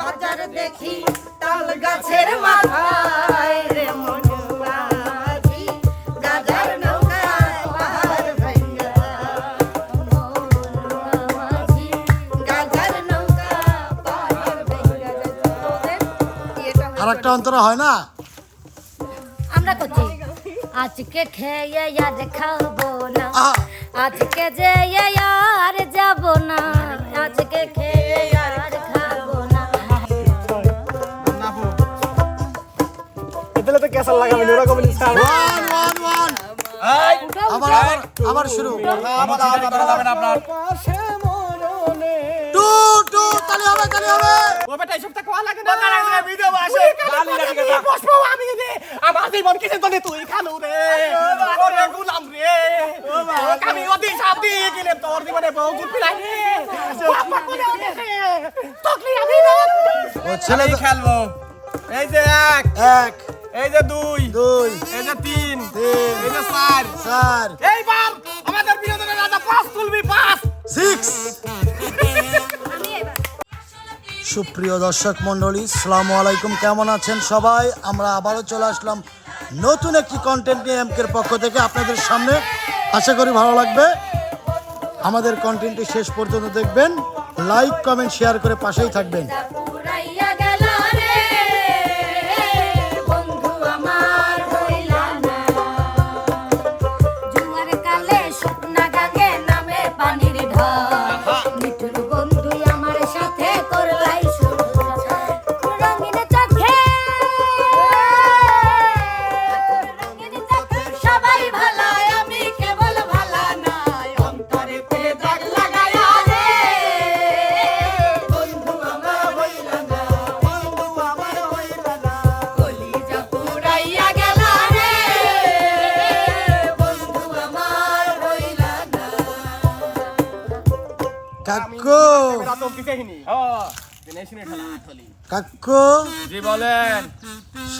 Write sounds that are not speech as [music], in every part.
বাজার দেখি তাল গাছের মাথায় রে মনুবাজি গাজার নৌকায় পাহাড় ভাঙ্গা। মনুবাজি গাজার নৌকা পাহাড় ভাঙ্গা। তোদের এটা আর একটা অন্তরা হয় না? আমরা করছি। আজকে খেয়ে আজ খাব না। আজকে যে আর যাব না। আজকে খেয়ে আর এতে তো কেসাল লাগাবে ওরকম ওয়ান ওয়ান ওয়ান। আবার আবার আবার শুরু। টু টু তালি হবে তালি হবে। ও বেটা এসব তো কোয়া লাগে না। ভিডিও আসে গালি লাগে না। বসবো আমি রে আমার জীবন কিসের জন্য তুই খালু রে? ওরে গুলাম রে। আমি ওদি সাপ দিয়ে গেলে তোর জীবনে বহু গুড পিলাই রে বাবা কোনে তকলি আমি না ও ছেলে খেলব। এই যে এক। এক। এই যে দুই দুই এই যে তিন তিন এই যে চার। চার। এইবার আমাদের বিনোদনের রাজা পাঁচ তুলবি পাঁচ। সিক্স সুপ্রিয় দর্শক মণ্ডলী সালামু আলাইকুম কেমন আছেন সবাই? আমরা আবারও চলে আসলাম নতুন একটি কন্টেন্ট নিয়ে এমকের পক্ষ থেকে আপনাদের সামনে। আশা করি ভালো লাগবে। আমাদের কন্টেন্টটি শেষ পর্যন্ত দেখবেন লাইক কমেন্ট শেয়ার করে পাশেই থাকবেন।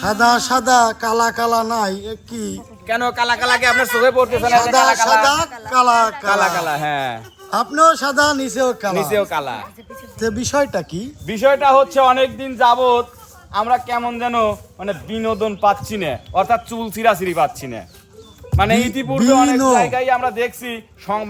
সাদা সাদা কালা কালা নাই কি? কেন কালা কালা কালাকে আপনার চোখে পড়তেছে না সাদা সাদা কালা কালা কালা। হ্যাঁ। আপনিও সাদা নিচেও কালা। নিচেও কালা। তো বিষয়টা কি? বিষয়টা হচ্ছে অনেক দিন যাবত আমরা কেমন যেন মানে বিনোদন পাচ্ছি না অর্থাৎ চুল ছিঁড়াছিঁড়ি পাচ্ছি না। মানে ইতিপূর্বে অনেক জায়গায় আমরা দেখছি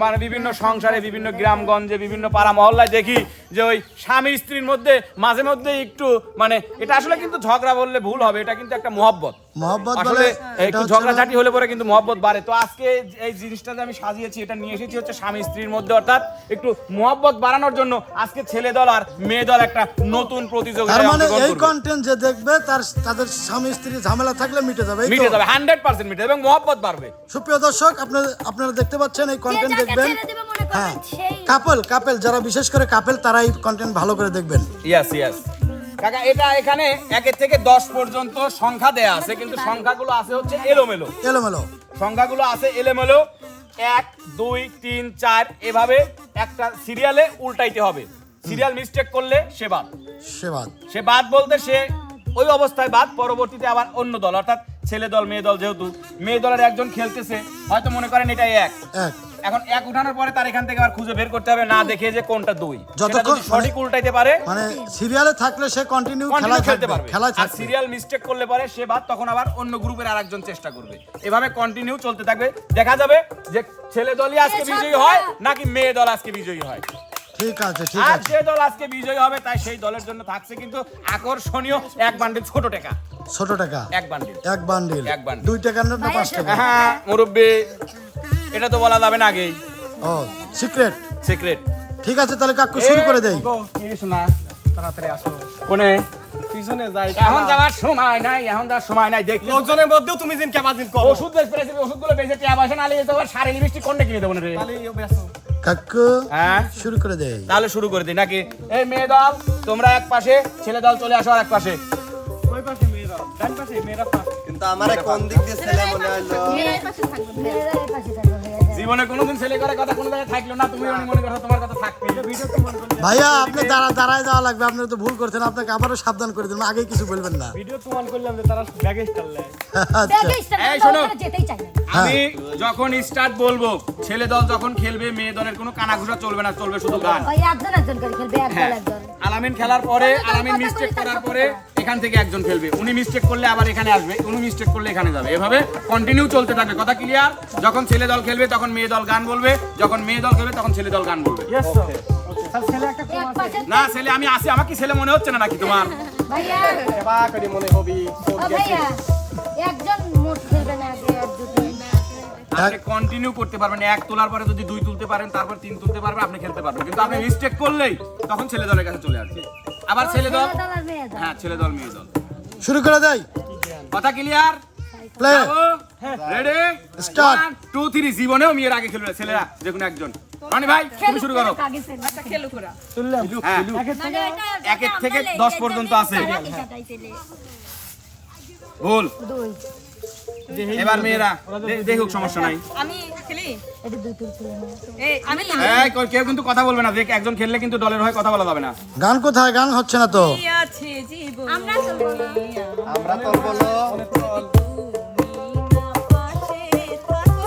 মানে বিভিন্ন সংসারে বিভিন্ন গ্রামগঞ্জে বিভিন্ন পাড়া মহল্লায় দেখি যে ওই স্বামী স্ত্রীর মধ্যে মাঝে মধ্যে একটু মানে এটা আসলে কিন্তু ঝগড়া বললে ভুল হবে এটা কিন্তু একটা মহব্বত। মহব্বত আসলে একটু ঝগড়াঝাটি হলে পরে কিন্তু মহব্বত বাড়ে। তো আজকে এই জিনিসটা যে আমি সাজিয়েছি এটা নিয়ে এসেছি হচ্ছে স্বামী স্ত্রীর মধ্যে অর্থাৎ একটু মহব্বত বাড়ানোর জন্য আজকে ছেলে দল আর মেয়ে দল একটা নতুন তার মানে এই কন্টেন্ট যে দেখবে তার তাদের স্বামী স্ত্রী ঝামেলা থাকলে মিটে যাবে মিটে যাবে হান্ড্রেড পার্সেন্ট মিটে যাবে এবং মহব্বত বাড়বে। সুপ্রিয় দর্শক আপনারা আপনারা দেখতে পাচ্ছেন এই কন্টেন্ট দেখবেন। মনে হ্যাঁ কাপল কাপল যারা বিশেষ করে কাপল তারা এই কন্টেন্ট ভালো করে দেখবেন। ইয়াস ইয়াস কাকা এটা এখানে একের থেকে দশ পর্যন্ত সংখ্যা দেয়া আছে কিন্তু সংখ্যাগুলো আছে হচ্ছে এলোমেলো। এলোমেলো। সংখ্যাগুলো আছে এলোমেলো। এক দুই তিন চার এভাবে একটা সিরিয়ালে উল্টাইতে হবে। সিরিয়াল মিস্টেক করলে সে বাদ। সেবাদ সে বাদ বলতে সে ওই অবস্থায় বাদ পরবর্তীতে আবার অন্য দল অর্থাৎ ছেলে দল মেয়ে দল যেহেতু মেয়ে দলের একজন খেলতেছে হয়তো মনে করেন এটাই এক। এখন এক উঠানোর পরে তার এখান থেকে আবার খুঁজে বের করতে হবে না দেখে যে কোনটা দুই। যতক্ষণ- সঠিক উল্টাইতে পারে মানে সিরিয়ালে থাকলে সে কন্টিনিউ খেলায় খেলতে পারবে। খেলায় আর সিরিয়াল মিস্টেক করলে পরে সে বাদ তখন আবার অন্য গ্রুপের আরেকজন চেষ্টা করবে। এভাবে কন্টিনিউ চলতে থাকবে। দেখা যাবে যে ছেলে দলই আজকে বিজয়ী হয় নাকি মেয়ে দল আজকে বিজয়ী হয়। ঠিক আছে ঠিক আর আছে। যে দল আজকে বিজয়ী হবে তাই সেই দলের জন্য থাকছে কিন্তু আকর্ষণীয় এক বান্ডিল ছোট টাকা। ছোট টাকা। এক বান্ডিল এক বান্ডিল এক বান্ডিল। দুই টাকার নোট না পাঁচ টাকা। হ্যাঁ মুরব্বী। এটা তো বলা যাবে না আগেই। ও সিক্রেট সিক্রেট ঠিক আছে তাহলে কাকু শুরু করে দেই। না তাড়াতাড়ি আসো। কোনে? পিছনে যাই। এখন যাওয়ার সময় নাই এখন যাওয়ার সময় নাই লোকজনের মধ্যেও তুমি দিন কেমন করো। ওষুধ বেশ পেরেছি ওষুধগুলো বেঁচে টিয়া পয়সা না লিয়ে তো সারে লিপস্টিক কোনটা কিনে দেবো না রে? কাকু হ্যাঁ? শুরু করে দেই। তাহলে শুরু করে দিই নাকি? এই মেয়ে দল তোমরা এক পাশে ছেলে দল চলে আসো আর এক পাশে। ওই পাশে মেয়েরা ডান পাশে মেয়েরা পাশে। কিন্তু আমার কোন দিক দিয়ে ছেলে মনে হলো মেয়েরা পাশে থাকবে, মেয়েরা পাশে থাকবে, মেয়েরা। জীবনে কোনোদিন ছেলে করে কথা কোনো জায়গায় থাকল না তুমি মনে করো তোমার কথা থাকবে। ভাইয়া আপনি দাঁড়া দাঁড়ায় যাওয়া লাগবে আপনি তো ভুল করছেন আপনাকে আবারও সাবধান করে দিন আগে কিছু বলবেন না। ভিডিও প্রমাণ করলাম যে তারা ব্যাগে স্টারলে আচ্ছা। এই শোনো। যেতেই চাই আমি যখন স্টার্ট বলব ছেলে দল যখন খেলবে মেয়ে দলের কোনো কানাঘুষা চলবে না চলবে শুধু গান। ওই একজন একজন করে খেলবে একদল হ্যাঁ। একদল। আলামিন খেলার পরে আলামিন মিস্টেক করার পরে এখান থেকে একজন খেলবে। উনি মিস্টেক করলে আবার এখানে আসবে। উনি মিস্টেক করলে এখানে যাবে। এভাবে কন্টিনিউ চলতে থাকবে। কথা ক্লিয়ার যখন ছেলে দল খেলবে তখন মেয়ে দল গান বলবে। যখন মেয়ে দল খেলবে তখন ছেলে দল গান বলবে। ইয়েস স্যার স্যার ছেলে একটা এক পাশে না ছেলে আমি আসি। আমার কি ছেলে মনে হচ্ছে না নাকি তোমার? মনে হবি একজন মোট খেলবে না আপনি কন্টিনিউ করতে পারবেন। এক তোলার পরে যদি দুই তুলতে পারেন তারপর তিন তুলতে পারবেন আপনি খেলতে পারবেন। কিন্তু আপনি মিস্টেক করলেই তখন ছেলে দলের কাছে চলে আসবে। আবার ছেলে দল? হ্যাঁ ছেলে দল মেয়ে দল। শুরু করে দেয় কথা clear play ready Start. Two three জীবনেও মেয়ের আগে খেলবে ছেলেরা যে কোনো একজন। রানি ভাই তুমি শুরু করো। তুললাম। হ্যাঁ। মানে একের থেকে দশ পর্যন্ত আছে। ভুল। এবার মেয়েরা দেখুক সমস্যা নাই। আমি খেলি? এটা দুই তুল ছেলে না। এই আমি এই, কেউ কিন্তু কথা বলবে না। দেখ একজন খেললে কিন্তু দলের হয়ে কথা বলা যাবে না। গান কোথায়? গান হচ্ছে না তো। কি আছে জীবন? আমরা আমরা তোর বলো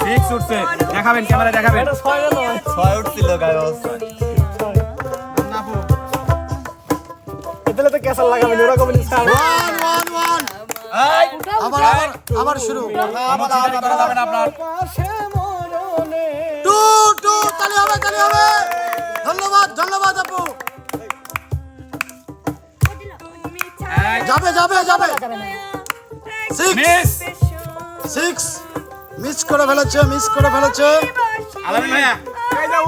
ঠিক উঠছে দেখাবেন ক্যামেরা দেখাবেন। ছয় উঠছিল গায়স এতে তো কেসাল লাগাবেন ওরকম ওয়ান ওয়ান ওয়ান আবার শুরু। টু টু তালি হবে তালি হবে। ধন্যবাদ ধন্যবাদ আপু। যাবে যাবে যাবে। সিক্স সিক্স মিস করে ফেলেছে মিস করে ফেলেছে। আলামিন ভাইয়া। এই দা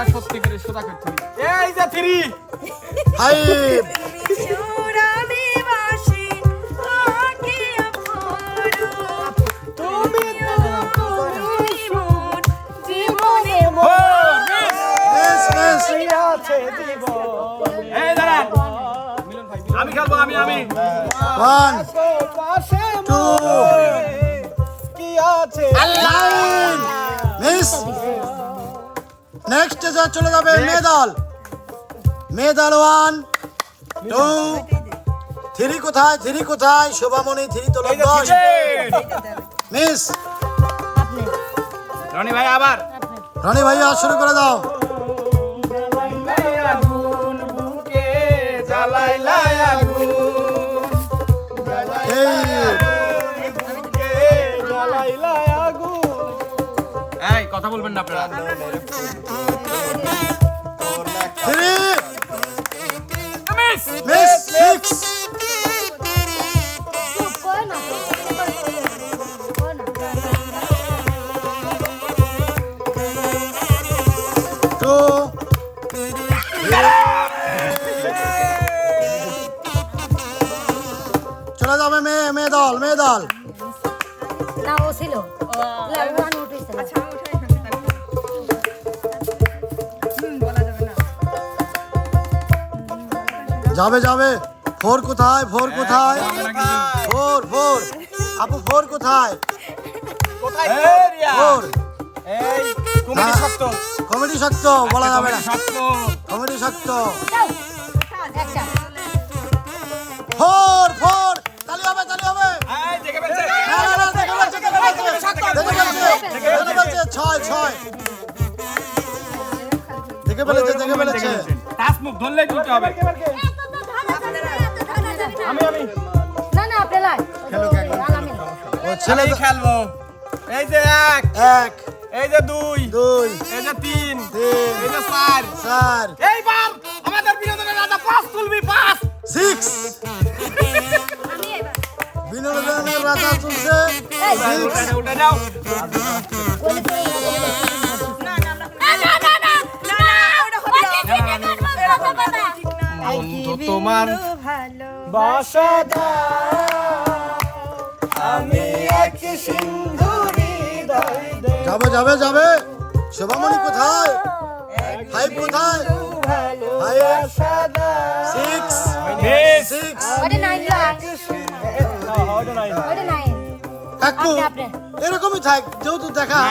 আমরা সত্যি করে সোজা করছি এই যে থ্রি। ফাইভ আমি আমি আমি ওয়ান টু কি আছে মিস নেক্সট যা চলে যাবে মেদল। মেদল ওয়ান টু থ্রি কোথায় থ্রি কোথায়? শোভামণি থ্রি তোলো দশ মিস। আপনি রনি ভাই আবার। রনি ভাইয়া শুরু করে দাও। কথা বলবেন না আপনারা। থ্রি যাবে যাবে। ফোর কোথায়? ফোর কোথায়? ফোর ফোর আপু ফোর কোথায়? ফোর। এই কুমির শক্ত। কমেডি শক্ত বলা যাবে না। শক্ত। কমেডি শক্ত। Four four. তালি হবে তালি হবে। ছয় ছয়। দেখে ফেলেছে দেখে ফেলেছে। মুখ ধরলেই তুলতে হবে। আমি আমি না না আপনি লাই আলামিন ও ছেলে খেলব এই যে এক এক এই যে দুই দুই এই যে তিন তিন এই যে চার চার এইবার আমাদের বিনোদনের রাজা পাঁচ তুলবি পাঁচ সিক্স আমি বিনোদনের রাজা উঠে যাও তোমার বাসা আমি এক সিন্ধুরি যাবে যাবে যাবে। শোভামণি কোথায়? ফাইভ কোথায়? Five six six. এরকমই থাক যেহেতু দেখা।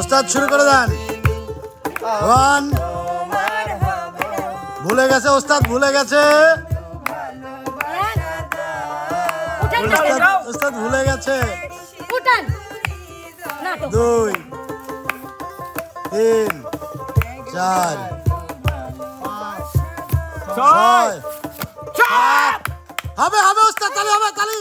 ওস্তাদ শুরু করে দেন। ওয়ান। ভুলে গেছে ওস্তাদ ভুলে গেছে। ওস্তাদ ওস্তাদ ভুলে গেছে। দুই তিন চার। ছয়। হবে হবে ওস্তাদ তালি হবে তালি।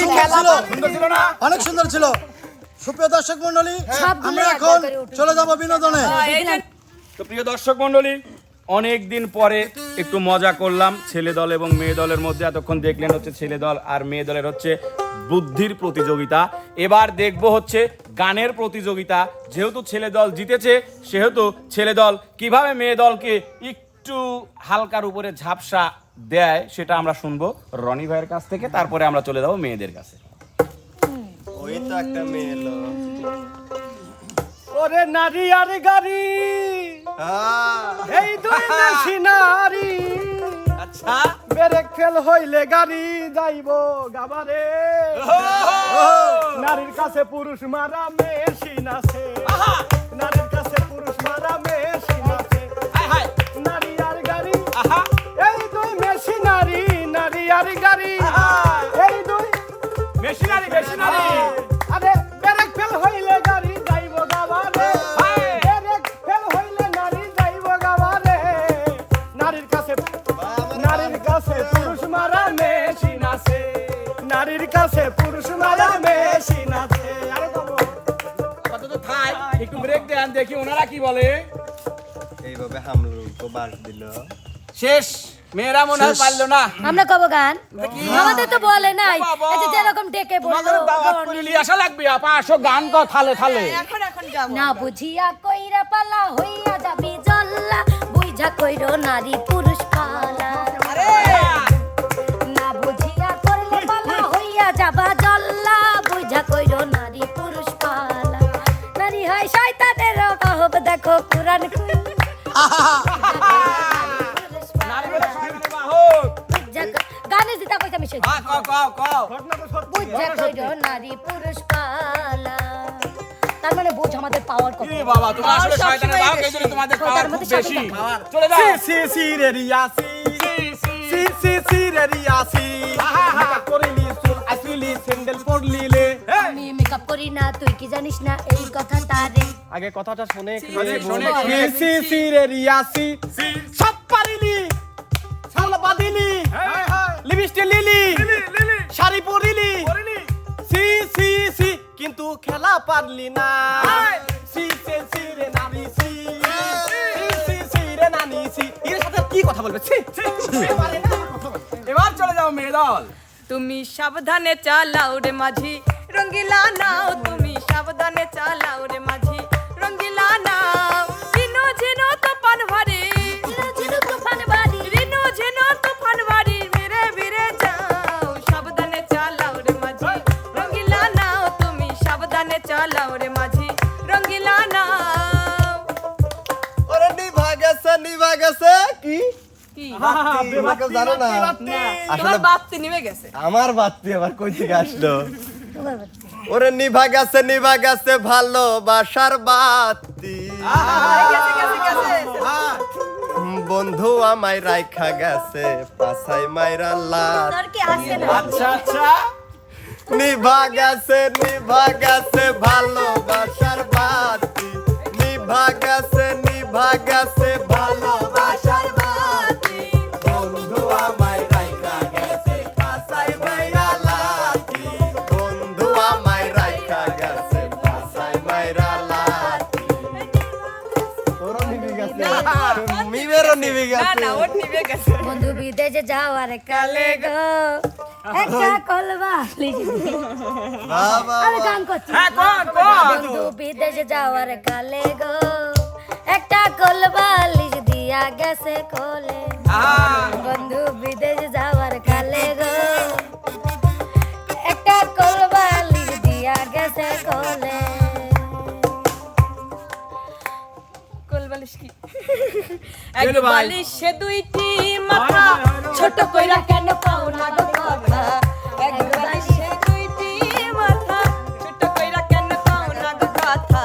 ছিল। পারিলি। সুন্দর ছিল না। অনেক সুন্দর ছিল। সুপ্রিয় দর্শক মন্ডলী আমরা এখন চলে যাব বিনোদনে। তো প্রিয় দর্শক মণ্ডলী অনেক দিন পরে একটু মজা করলাম। ছেলে দল এবং মেয়ে দলের মধ্যে এতক্ষণ দেখলেন হচ্ছে ছেলে দল আর মেয়ে দলের হচ্ছে বুদ্ধির প্রতিযোগিতা। এবার দেখব হচ্ছে গানের প্রতিযোগিতা। যেহেতু ছেলে দল জিতেছে সেহেতু ছেলে দল কীভাবে মেয়ে দলকে একটু হালকার উপরে ঝাপসা দেয় সেটা আমরা শুনব রনি ভাইয়ের কাছ থেকে তারপরে আমরা চলে যাব মেয়েদের কাছে। ওই তো একটা মেয়ে এলো। ওরে নারী আর গাড়ি এই দুই নাসি নারী। আচ্ছা। ব্রেক ফেল হইলে গাড়ি যাইব গাবারে। নারীর কাছে পুরুষ মারা মেশিন আছে। মেশিনারি মেশিনারি আরে ব্রেক ফেল হইলে গাড়ি যাইব গাবারে ব্রেক ফেল হইলে নারী যাইব গাবারে নারীর কাছে নারীর কাছে পুরুষ মারা মেশিন আছে। নারীর কাছে পুরুষ মারা মেশিন আছে। আরে বাবু। আপাতত থাই একটু ব্রেক দেন দেখি ওনারা কি বলে। এইভাবে হামলুকে বাস দিল। শেষ। মেয়েরা মনে হয় পারল না। আমরা কব গান? আমাদের তো বলে নাই। যে যেরকম ডেকে বলল দাওয়াত করে নিয়ে আসা লাগবে। আপা আসো গান তো থালে থালে। এখন এখন যাব। না বুঝিয়া কইরা পালা হইয়া যাবি জল্লা। বুঝা কইরো নারী পুরুষ পালা। না বুঝিয়া করলে পালা হইয়া যাবা জল্লা। বুঝা কইরো নারী পুরুষ পালা। নারী হয় শয়তানের বাহব দেখো কুরআন। [laughs] খুল বুঝা কইরো নারী পুরুষ পালা। তার মানে বুঝ আমাদের পাওয়ার কত বাবা তুমি আসলে শয়তানের বাহক এই জন্য তোমাদের পাওয়ার খুব বেশি চলে যাও। সি সি রে রিয়াসি সি। সি সি রে রিয়াসি মেকআপ করিলি চুল আসিলি স্যান্ডেল পরলি লে আমি মেকআপ করি না তুই কি জানিস না এই কথাটা রে আগে কথাটা শুনে শোনে, শোনে, সি শোনে। সি সি রে রিয়াসি সব পারিলি সাল বাদিলি লিপস্টিক লিলি শাড়ি পরিলি। সি সি সি কিন্তু খেলা পারলি না। সি সি সি রে নানি সি। সি সি সি রে নানি সি। এর সাথে কি কথা বলবে? ছি ছি, ছি, পারে না। এবার চলে যাও মেয়ে তুমি সাবধানে চালাও রে মাঝি। রঙ্গিলা নাও তুমি সাবধানে চালাও রে মাঝি। চালাও রে মাঝি রঙ্গিলা নাও। ওরে নিভা গেছে নিভা গেছে। কি? কি? তোমরা কেউ জানো না? তোমার আসলে বাপতে নিভে গেছে। আমার বাত্তি আবার কই থেকে আসলো? ওরে নিভা গেছে নিভা গেছে ভালোবাসার বাতি বন্ধু আমায় রাইখা গেছে পাছাই মাইরা লাত নিভাগাছে নিভাগাছে ভালোবাসার বাতি। নিভাগাছে নিভাগাছে ভালোবাসার বাতি। বন্ধু আমায় রাইখা গেছে পাশাই মাইরা লাতি বন্ধু আমায় রাইখা গেছে পাশাই মাইরা লাতি তোরও নিভে গেছে। মিবেরও নিভে গেছে। না না ওর নিভে গেছে। বন্ধু বিদেশে যাওয়ার কালে গো। একটা কলবা। বাবা আমি গান করছি। হ্যাঁ কর কর। বন্ধু বিদেশে যাওয়ার কালে গো একটা কলবালিশ দিয়া গেছে কোলে। বন্ধু বিদেশে যাওয়ার কালে গো একটা কলবালিশ দিয়া গেছে কোলে। কোলবালিশ কি? এক। বালিশে দুইটি মাথা ছোট কইরা কেন পাও না গো কথা? এক বালিশে দুইটি মাথা ছোট কইরা কেন পাও না গো কথা?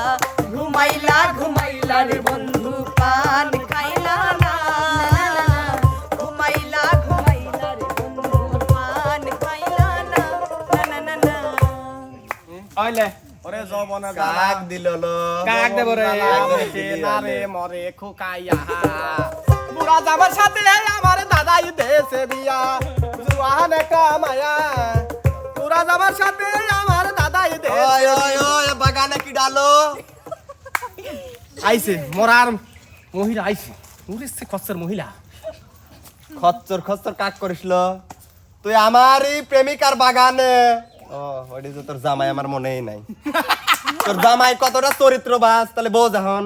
ঘুমাইলা ঘুমাইলা রে বন্ধু পান খাইলা না। ঘুমাইলা ঘুমাইলা রে বন্ধু পান খাইলা না। না না না না। আইলে। ওরে জবনা কাক দিল লো। কাক দেব রে। না রে মরে খুকাইয়া বুড়া জামার সাথে আমার দাদাই দেশে দিয়া। জুয়ান কামায়া বুড়া জামার সাথে আমার দাদাই ওই দেশে ওই ওই বাগানে কি ডালো? আইছে মরার মহিলা আইছে। উড়িচ্ছে কচ্ছের মহিলা। খচ্চর খচ্চর কাক করিসল তুই আমারই প্রেমিকার বাগানে। ও ওইটি তো তোর জামাই আমার মনেই নাই। তোর জামাই কতটা তাহলে এখন।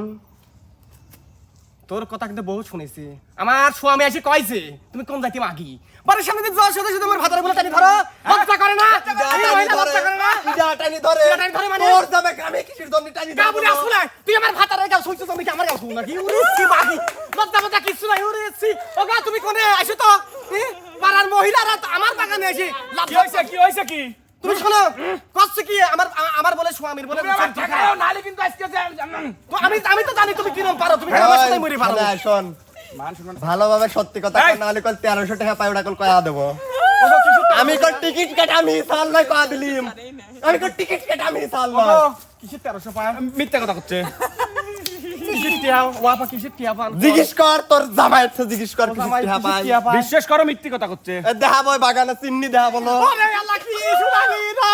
তোর কথা কিন্তু বহু শুনেছি। আমার স্বামী এসে কইছে তুমি কোন জাতি মাগি? বাড়ির সামনে যাওয়ার সাথে সাথে আমার ভাতারে বলে টানি ধরো। লজ্জা করে না। এই মহিলা লজ্জা করে না। টানি ধরে। টানি ধরে মানে? তোর জামাই গ্রামে কিসের জন্য টানি ধরে? গাবুরে আসু তুই আমার ভাতারে গাও শুনছিস তুমি কি আমার গাও শুন নাকি? মাগি। লজ্জা মজা কিছু নাই ও গা তুমি কোনে? আইছো তো? পাড়ার মহিলারা আমার বাগানে এসে লাভ কি হইছে কি হইছে কি? তুমি শোনো কষ্ট কি? আমার আমার বলে স্বামীর বলে নালে কিন্তু আজকে তো আমি আমি তো জানি তুমি কিরম পারো তুমি আমার সাথে মরি পারো। শোন। ভালোভাবে সত্যি কথা নাহলে কল তেরোশো টাকা পাই ওটা কল কয়া দেবো। আমি কল টিকিট কেটে আমি সাল নয় কয়া দিলিম। আমি কল টিকিট কেটে আমি সাল নয়। কিসের তেরোশো পায়? মিথ্যা কথা করছে জিজ্ঞেস কর তোর জামাই জিজ্ঞেস কর? বিশ্বাস করো মিথ্যে কথা করছে দেখা বই বাগানে চিন্নি দেখা বলো। ওরে আল্লাহ কি শুনালি না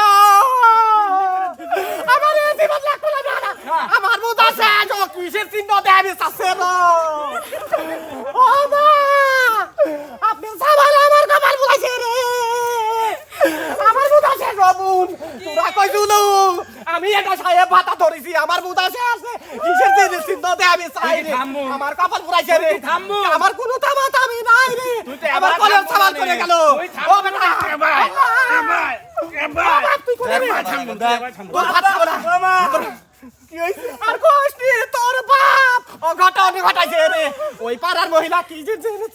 আমার জীবন লাগতো না না, না। আমার মুখ আছে কিসের চিহ্ন দেবি আছে না। ও মা আপনি সাবাল আমার কপাল বুলাইছে রে। আমার মুখ আছে রবুন তোরা কই শুনো? আমি এটা সাহেব ভাতা ধরেছি আমার মুখ আছে আছে কিসের চিহ্ন চিহ্ন রে আমার কপাল বুলাইছে রে থামবো। আমার কোনো থামা থামি নাই রে। আমার কলম করে গেল। ও বেটা। বাবা, তুই কোথায় রে? তোর হাত খাব না। আর কষ্টি তোর বাপ। অঘটন ঘটাইছে রে। ওই পাড়ার মহিলা কি যে জেনে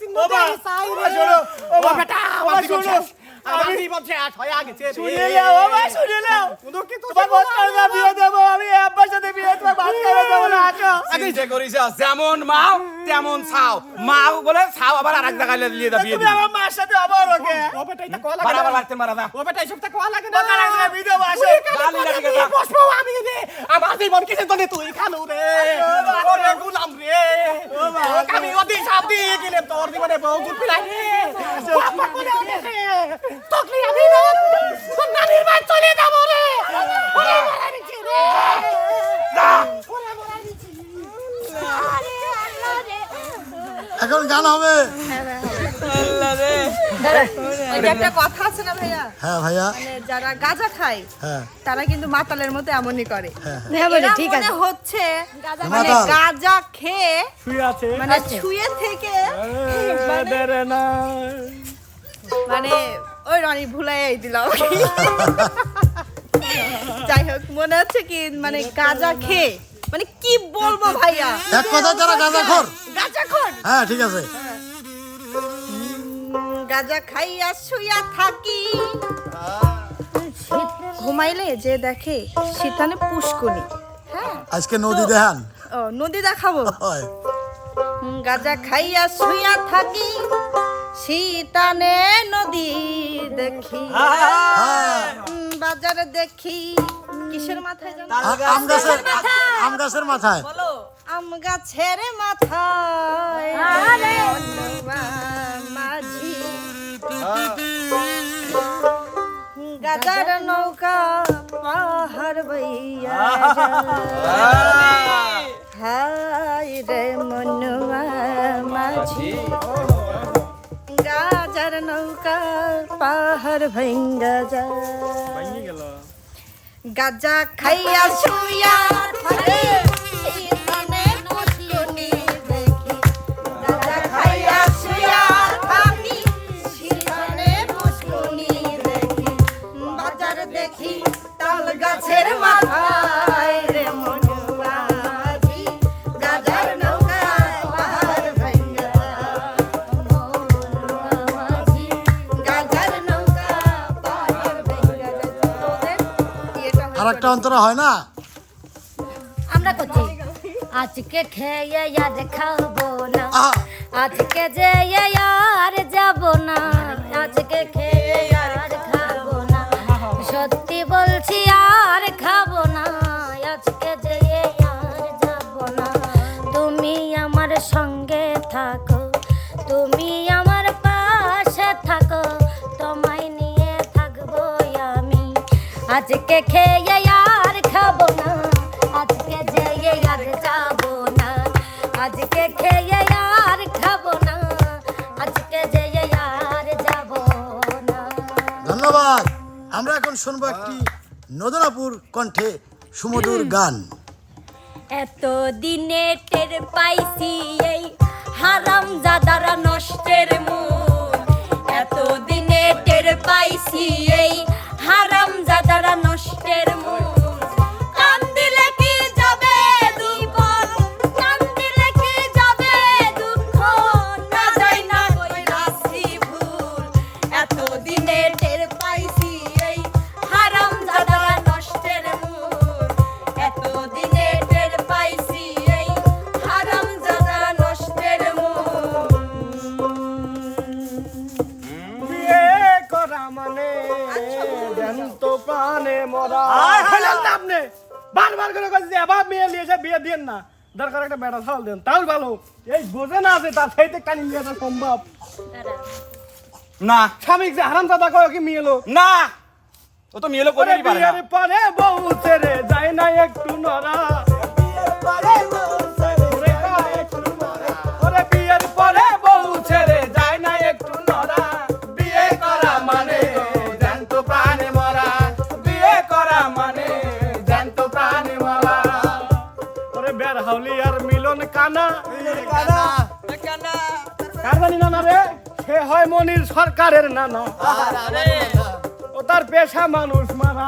ও বেটা আমার জীবন শেষ হয়ে গেছে শুনে নাও বাবা শুনে নাও কি তোমার বিয়ে দেব আমি আব্বার সাথে বিয়ে তোমার বাচ্চা দেব না চিন্তা করিস যেমন মাও তেমন ছাও। মাও বলে ছাও আবার আরেক জায়গায় নিয়ে যাবি তুমি আমার মার সাথে আবার ওকে। ও বেটা এটা কলা লাগে? বাড়াবার না। লাগতে মারা যা ও বেটা এসব তা কোয়া লাগে না। কোয়া লাগে না। ভিডিও আসে গালি লাগে না। বসব আমি রে আমার জীবন কিসের জন্য তুই খালু রে? ওরে গুলাম রে। ও মা আমি ওদি সব দিয়ে গেলাম তোর জীবনে বউ গুল পিলাই রে বাবা কোলে ওঠে রে। তকলি আমি না নানির বাড়ি চলে যাব রে। ওরে মারা নিচে রে ওরে মারা নিচে আরে আল্লাহ রে এখন গান হবে। একটা কথা আছে না ভাইয়া? হ্যাঁ ভাইয়া। মানে যারা গাঁজা খায় হ্যাঁ। তারা কিন্তু মাতালের মতো এমনই করে। হ্যাঁ ঠিক আছে। হচ্ছে মানে গাঁজা খেয়ে মানে। ছুঁয়ে থেকে মানে মানে ওই রনি ভুলাই দিলাম [laughs] যাই হোক মনে হচ্ছে কি মানে গাঁজা খেয়ে মানে কি বলব ভাইয়া? এক কথা তারা গাঁজা খোর গাঁজা খোর হ্যাঁ ঠিক আছে। গাঁজা খাইয়া শুইয়া থাকি। ঘুমাইলে যে দেখে শীতানে পুষ্কনি হ্যাঁ? আজকে নদী দেখান ও নদী দেখাবো। হয়। গাঁজা খাইয়া শুইয়া থাকি। শীতানে নদী দেখি। হ্যাঁ। বাজারে দেখি। কিসের মাথায় আম গাছের আম গাছের মাথায়। আম গাছের মাথায়। মাঝি। গাজার নৌকা পাহাড় বইয়া হাই রে মনুয়া মাঝি। নৌকা পাহাড় ভেঙ্গা যায়। গাজা খাইয়া শুইয়া অন্তরা হয় না? আমরা করছি আজকে খেয়ে আর খাব না। আজকে যে আর যাব না। আজকে খেয়ে আর খাব না। সত্যি বলছি আর খাব না। আজকে যে আর যাব না। তুমি আমার সঙ্গে থাকো। তুমি আমার পাশে থাকো। তোমায় নিয়ে থাকব আমি। আজকে খেয়ে শুনব একটি নদনাপুর কণ্ঠে সুমধুর গান। এত দিনে টের পাইছি এই হারাম জাদারা নষ্টের মূল ছাল দেন তাও ভালো এই বোঝে না আছে তার সাইতে কানি নিয়ে আসা সম্ভব। না। স্বামী যে হারাম দাদা কয় কি মিয়েলো? না। ও তো মিয়েলো করে পারে বউ হয় মনির সরকারের নানা। ও তার পেশা মানুষ মারা।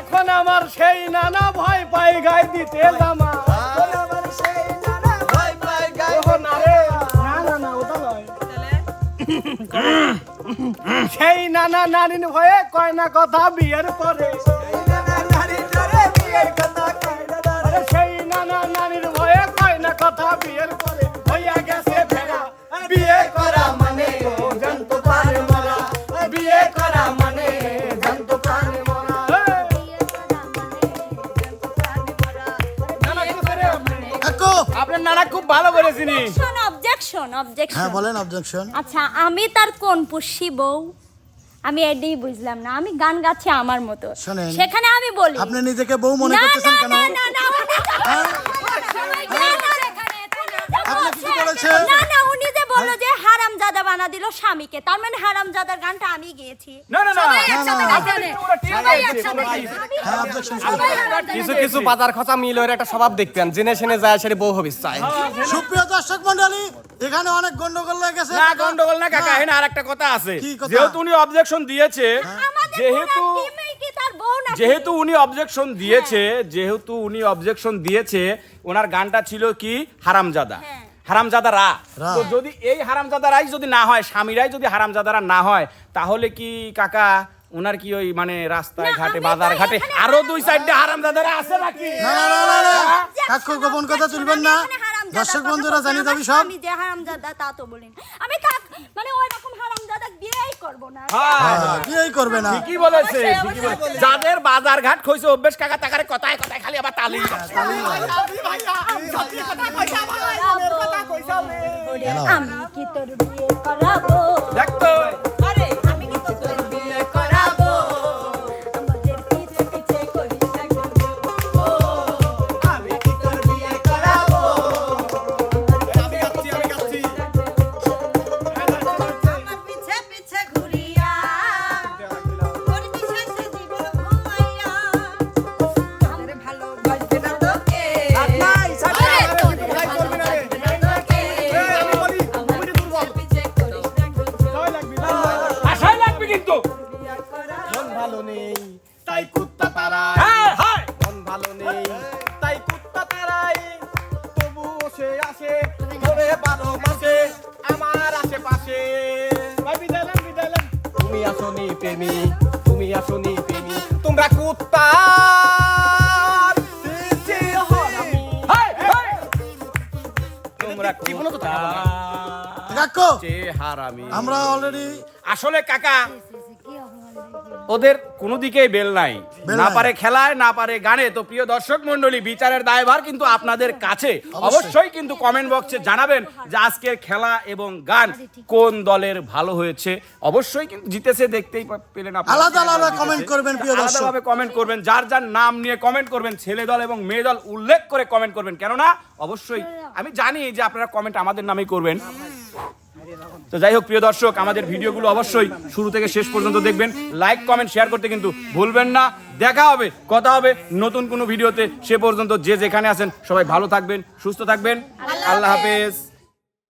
এখন আমার সেই নানা ভয় পাই গায়ে দিতে জামা। সেই নানা নানিন ভয়ে কয় না কথা বিয়ের পরে। সেই নানা নানির ভয়ে কয় না কথা বিয়ের পরে। চিনি অবজেকশন অবজেকশন হ্যাঁ বলেন অবজেকশন আচ্ছা আমি তার কোন পুষি বউ আমি এডি বুঝলাম না আমি গান গাচ্ছি আমার মতো শোনেন, সেখানে আমি বলি আপনি নিজেকে বউ মনে না, করতেছেন না, কেন না, না, না, হ্যাঁ? আপনি কি বলছেন- হারামজাদা বানা দিল স্বামীকে। তার মানে হারামজাদার গানটা আমি গেয়েছি। না না না। হ্যাঁ কিছু কিছু বাজার খচা মিল ওর একটা স্বভাব দেখতেন জেনে শুনে যায় সেটা বউ হবিস চায় সুপ্রিয় দর্শক মন্ডলী এখানে অনেক গন্ডগোল হয়ে গেছে। না গন্ডগোল না কাকা এখানে আর একটা কথা আছে। যেহেতু উনি অবজেকশন দিয়েছে যেহেতু? যেহেতু উনি অবজেকশন দিয়েছে যেহেতু উনি অবজেকশন দিয়েছে ওনার গানটা ছিল কি? হারামজাদা। হ্যাঁ। হারামজাদারা রা। তো যদি এই হারামজাদারাই যদি না হয় স্বামীরাই যদি হারামজাদারা না হয় তাহলে কি কাকা ওনার কি ওই মানে রাস্তায় ঘাটে বাজার ঘাটে? আরও দুই সাইডে হারামজাদারা আছে নাকি? না না না না না। কাকু গোপন কথা তুলবেন না। দর্শক বন্ধুরা জানি দাবি সব। স্বামী যে হারামজাদা তা তো বলিনি। আমি কাক মানে ওই রকম হারামজাদা বিয়েই করব না। হ্যাঁ, বিয়েই করবে না। কি বলেছে ঠিকই বলেছে। যাদের বাজার ঘাট খইছে অভ্যেস কাকা তাকারে কথায় কথায় খালি আবার তালি আমি কি তোর বিয়ে করাবো? দেখতো আরে তো কাকু হারামি আমরা অলরেডি আসলে কাকা ওদের কোনো দিকেই বেল নাই। না পারে খেলায় না পারে গানে। তো প্রিয় দর্শক মন্ডলী বিচারের দায়ভার কিন্তু আপনাদের কাছে। অবশ্যই। কিন্তু কমেন্ট বক্সে জানাবেন যে আজকের খেলা এবং গান কোন দলের ভালো হয়েছে। অবশ্যই কিন্তু জিতেছে দেখতেই পেলেন। আলাদা আলাদা comment করবেন, প্রিয় দর্শক। আলাদাভাবে কমেন্ট করবেন। যার যার নাম নিয়ে কমেন্ট করবেন ছেলে দল এবং মেয়ে দল উল্লেখ করে কমেন্ট করবেন। কেননা অবশ্যই আমি জানি যে আপনারা কমেন্ট আমাদের নামেই করবেন। তো যাই হোক প্রিয় দর্শক আমাদের ভিডিওগুলো অবশ্যই শুরু থেকে শেষ পর্যন্ত দেখবেন। লাইক কমেন্ট শেয়ার করতে কিন্তু ভুলবেন না। দেখা হবে কথা হবে নতুন কোনো ভিডিওতে। সে পর্যন্ত যে যেখানে আছেন সবাই ভালো থাকবেন সুস্থ থাকবেন। আল্লাহ হাফেজ।